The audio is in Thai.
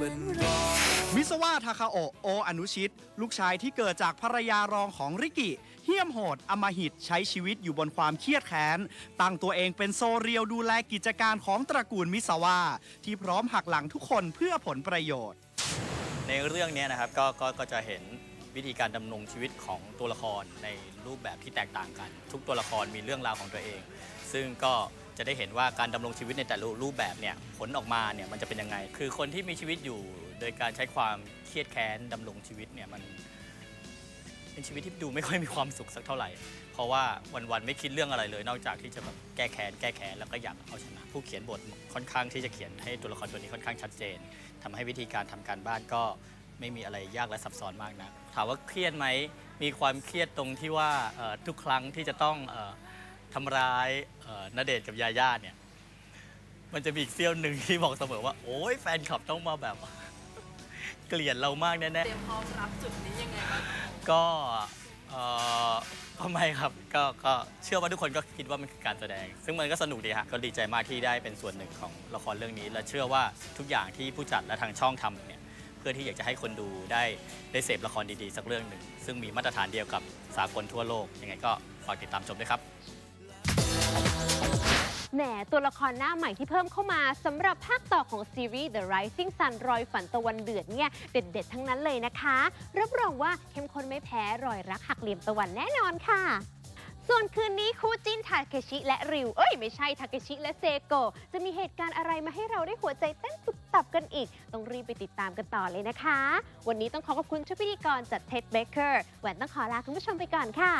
มันร้อนมิสวาทาคาโอะโออนุชิต ลูกชายที่เกิดจากภรรยารองของริกิเฮี้ยมโหดอมหิตใช้ชีวิตอยู่บนความเครียดแค้น ตั้งตัวเองเป็นโซเรียวดูแลกิจการของตระกูลมิสวาที่พร้อมหักหลังทุกคนเพื่อผลประโยชน์ ในเรื่องนี้นะครับก็ก็ก็จะเห็นวิธีการดำรงชีวิตของตัวละครในรูปแบบที่แตกต่างกัน ทุกตัวละครมีเรื่องราวของตัวเอง ซึ่งก็ จะได้เห็นว่าการดำรงชีวิตในแต่ละรูปแบบเนี่ยผลออกมาเนี่ยมันจะเป็นยังไง คือคนที่มีชีวิตอยู่โดยการใช้ความเครียดแค้นดำรงชีวิตเนี่ยมันเป็นชีวิตที่ดูไม่ค่อยมีความสุขสักเท่าไหร่ เพราะว่าวันๆไม่คิดเรื่องอะไรเลย นอกจากที่จะแบบแก้แค้นแก้แค้นแล้วก็อยากเอาชนะ ผู้เขียนบทค่อนข้างที่จะเขียนให้ตัวละครตัวนี้ค่อนข้างชัดเจนทำให้วิธีการทำการบ้านก็ไม่มีอะไรยากและซับซ้อนมากนะถามว่าเครียดไหมมีความเครียดตรงที่ว่าทุกครั้งที่จะต้องอ ทำร้ายเอ่อณเดชน์กับยาย่าเนี่ย มันจะมีอีกเซี่ยวหนึ่งที่บอกเสมอว่า โอ้ยแฟนคลับต้องมาแบบ เกลียดเรามากแน่ๆเตรียมพร้อมรับจุดนี้ยังไงบ้างก็เอ่อก็ไม่ครับก็ก็เชื่อว่าทุกคนก็คิดว่ามันคือการแสดง ซึ่งมันก็สนุกดีฮะก็ดีใจมากที่ได้เป็นส่วนหนึ่งของละครเรื่องนี้ และเชื่อว่าทุกอย่างที่ผู้จัดและทางช่องทำเนี่ย เพื่อที่อยากจะให้คนดูได้ได้เสพละครดีๆ สักเรื่องหนึ่ง ซึ่งมีมาตรฐานเดียวกับสากลทั่วโลก ยังไงก็ฝากติดตามชมด้วยครับ แหมตัวละครหน้าใหม่ที่เพิ่มเข้ามาสำหรับภาคต่อของซีรีส์ The Rising Sun รอยฝันตะวันเดือดเนี่ยเด็ดๆ ทั้งนั้นเลยนะคะ รับรองว่าเข้มข้นไม่แพ้รอยรักหักเหลี่ยมตะวันแน่นอนค่ะส่วนคืนนี้คู่จิ้นทาเคชิและริว เอ้ยไม่ใช่ทาเคชิและเซโก จะมีเหตุการณ์อะไรมาให้เราได้หัวใจเต้นตุบตับกันอีก ต้องรีบไปติดตามกันต่อเลยนะคะ วันนี้ต้องขอขอบคุณชุดพิธีกรจากเท็ดเบเกอร์แหวนต้องขอลาคุณผู้ชมไปก่อนค่ะ